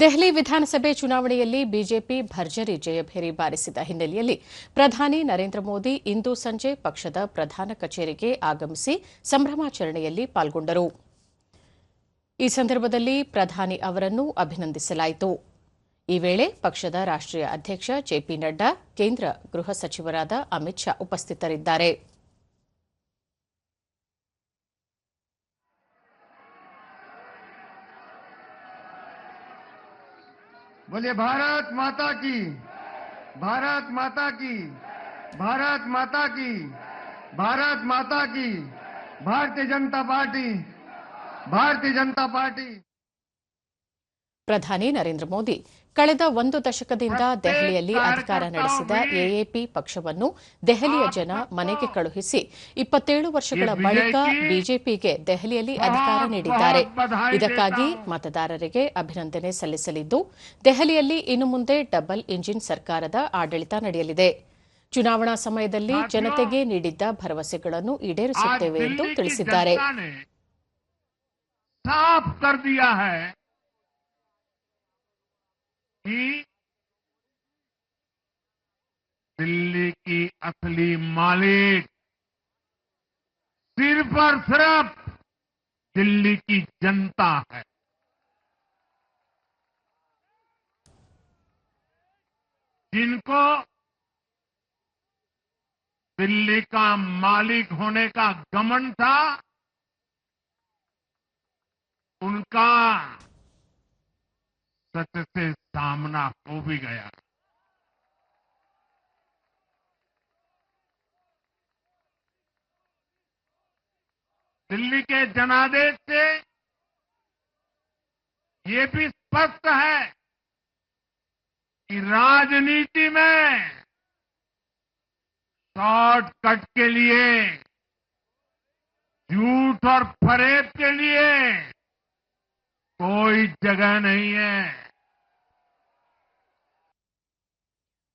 ದೆಹಲಿ ವಿಧಾನಸಭೆ ಚುನಾವಣೆಯಲ್ಲಿ ಬಿಜೆಪಿ ಭರ್ಜರಿ ಜಯಭೇರಿ ಬಾರಿಸಿದ ಹಿನ್ನೆಲೆಯಲ್ಲಿ ಪ್ರಧಾನಿ ನರೇಂದ್ರ ಮೋದಿ ಇಂದು ಸಂಜೆ ಪಕ್ಷದ ಪ್ರಧಾನ ಕಚೇರಿಗೆ ಆಗಮಿಸಿ ಸಂಭ್ರಮಾಚರಣೆಯಲ್ಲಿ ಪಾಲ್ಗೊಂಡರು. ಈ ಸಂದರ್ಭದಲ್ಲಿ ಪ್ರಧಾನಿ ಅವರನ್ನು ಅಭಿನಂದಿಸಲಾಯಿತು. ಈ ವೇಳೆ ಪಕ್ಷದ ರಾಷ್ಟ್ರೀಯ ಅಧ್ಯಕ್ಷ ಜೆಪಿ ನಡ್ಡಾ, ಕೇಂದ್ರ ಗೃಹ ಸಚಿವರಾದ ಅಮಿತ್ ಶಾ ಉಪಸ್ಥಿತರಿದ್ದಾರೆ. बोले भारत माता की, भारत माता की, भारत माता की, भारत माता की, भारतीय जनता पार्टी, भारतीय जनता पार्टी। ಪ್ರಧಾನಿ ನರೇಂದ್ರ ಮೋದಿ ಕಳೆದ ಒಂದು ದಶಕದಿಂದ ದೆಹಲಿಯಲ್ಲಿ ಅಧಿಕಾರ ನಡೆಸಿದ ಎಎಪಿ ಪಕ್ಷವನ್ನು ದೆಹಲಿಯ ಜನ ಮನೆಗೆ ಕಳುಹಿಸಿ ಇಪ್ಪತ್ತೇಳು ವರ್ಷಗಳ ಬಳಿಕ ಬಿಜೆಪಿಗೆ ದೆಹಲಿಯಲ್ಲಿ ಅಧಿಕಾರ ನೀಡಿದ್ದಾರೆ. ಇದಕ್ಕಾಗಿ ಮತದಾರರಿಗೆ ಅಭಿನಂದನೆ ಸಲ್ಲಿಸಲಿದ್ದು ದೆಹಲಿಯಲ್ಲಿ ಇನ್ನು ಮುಂದೆ ಡಬಲ್ ಇಂಜಿನ್ ಸರ್ಕಾರದ ಆಡಳಿತ ನಡೆಯಲಿದೆ. ಚುನಾವಣಾ ಸಮಯದಲ್ಲಿ ಜನತೆಗೆ ನೀಡಿದ್ದ ಭರವಸೆಗಳನ್ನು ಈಡೇರಿಸುತ್ತೇವೆ ಎಂದು ತಿಳಿಸಿದ್ದಾರೆ. असली मालिक। सिर्फ़ और सिर्फ़ दिल्ली की जनता है। जिनको दिल्ली का मालिक होने का गमन था, उनका सच से सामना हो भी गया। दिल्ली के जनादेश से ये भी स्पष्ट है कि राजनीति में शॉर्टकट के लिए, झूठ और फरेब के लिए कोई जगह नहीं है।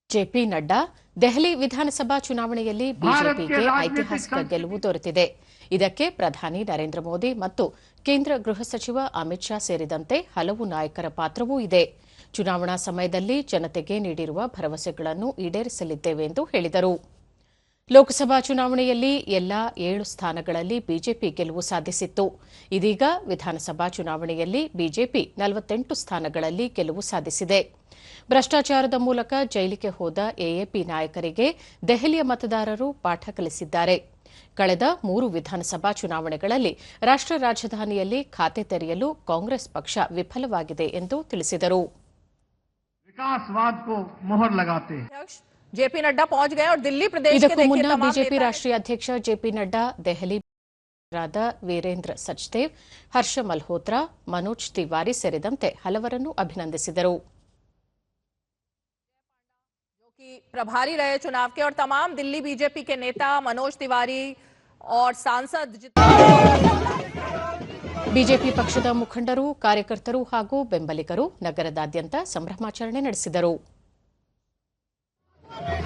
जेपी नड्डा ದೆಹಲಿ ವಿಧಾನಸಭಾ ಚುನಾವಣೆಯಲ್ಲಿ ಬಿಜೆಪಿಗೆ ಐತಿಹಾಸಿಕ ಗೆಲುವು ದೊರೆತಿದೆ. ಇದಕ್ಕೆ ಪ್ರಧಾನಿ ನರೇಂದ್ರ ಮೋದಿ ಮತ್ತು ಕೇಂದ್ರ ಗೃಹ ಸಚಿವ ಅಮಿತ್ ಶಾ ಸೇರಿದಂತೆ ಹಲವು ನಾಯಕರ ಪಾತ್ರವೂ ಇದೆ. ಚುನಾವಣಾ ಸಮಯದಲ್ಲಿ ಜನತೆಗೆ ನೀಡಿರುವ ಭರವಸೆಗಳನ್ನು ಈಡೇರಿಸಲಿದ್ದೇವೆ ಎಂದು ಹೇಳಿದರು. ಲೋಕಸಭಾ ಚುನಾವಣೆಯಲ್ಲಿ ಎಲ್ಲಾ ಏಳು ಸ್ಥಾನಗಳಲ್ಲಿ ಬಿಜೆಪಿ ಗೆಲುವು ಸಾಧಿಸಿತ್ತು. ಇದೀಗ ವಿಧಾನಸಭಾ ಚುನಾವಣೆಯಲ್ಲಿ ಬಿಜೆಪಿ ನಲವತ್ತೆಂಟು ಸ್ಥಾನಗಳಲ್ಲಿ ಗೆಲುವು ಸಾಧಿಸಿದೆ. ಭ್ರಷ್ಟಾಚಾರದ ಮೂಲಕ ಜೈಲಿಗೆ ಹೋದ ಎಎಪಿ ನಾಯಕರಿಗೆ ದೆಹಲಿಯ ಮತದಾರರು ಪಾಠ ಕಲಿಸಿದ್ದಾರೆ. ಕಳೆದ ಮೂರು ವಿಧಾನಸಭಾ ಚುನಾವಣೆಗಳಲ್ಲಿ ರಾಷ್ಟ್ರ ರಾಜಧಾನಿಯಲ್ಲಿ ಖಾತೆ ತೆರೆಯಲು ಕಾಂಗ್ರೆಸ್ ಪಕ್ಷ ವಿಫಲವಾಗಿದೆ ಎಂದು ತಿಳಿಸಿದರು. विकासवाद को मोहर लगाते हैं अध्यक्ष जेपी नड्डा पहुंच गए और दिल्ली प्रदेश के ಇದಕ್ಕೂ देखिए ಮುನ್ನ तमाम ಬಿಜೆಪಿ नेता हैं। ರಾಷ್ಟ್ರೀಯ ಅಧ್ಯಕ್ಷ ಜೆಪಿ ನಡ್ಡಾ ದೆಹಲಿ ರಾದ ವೀರೇಂದ್ರ ಸಚ್ದೇವ್ ಹರ್ಷ ಮಲ್ಹೋತ್ರಾ ಮನೋಜ್ ತಿವಾರಿ ಸೇರಿದಂತೆ ಹಲವರನ್ನು ಅಭಿನಂದಿಸಿದರು जो कि प्रभारी रहे चुनाव के और तमाम दिल्ली बीजेपी के नेता मनोज तिवारी और सांसद जितना ಬಿಜೆಪಿ ಪಕ್ಷದ ಮುಖಂಡರು ಕಾರ್ಯಕರ್ತರು ಹಾಗೂ ಬೆಂಬಲಿಗರು ನಗರದಾದ್ಯಂತ ಸಂಭ್ರಮಾಚರಣೆ ನಡೆಸಿದರು Thank you.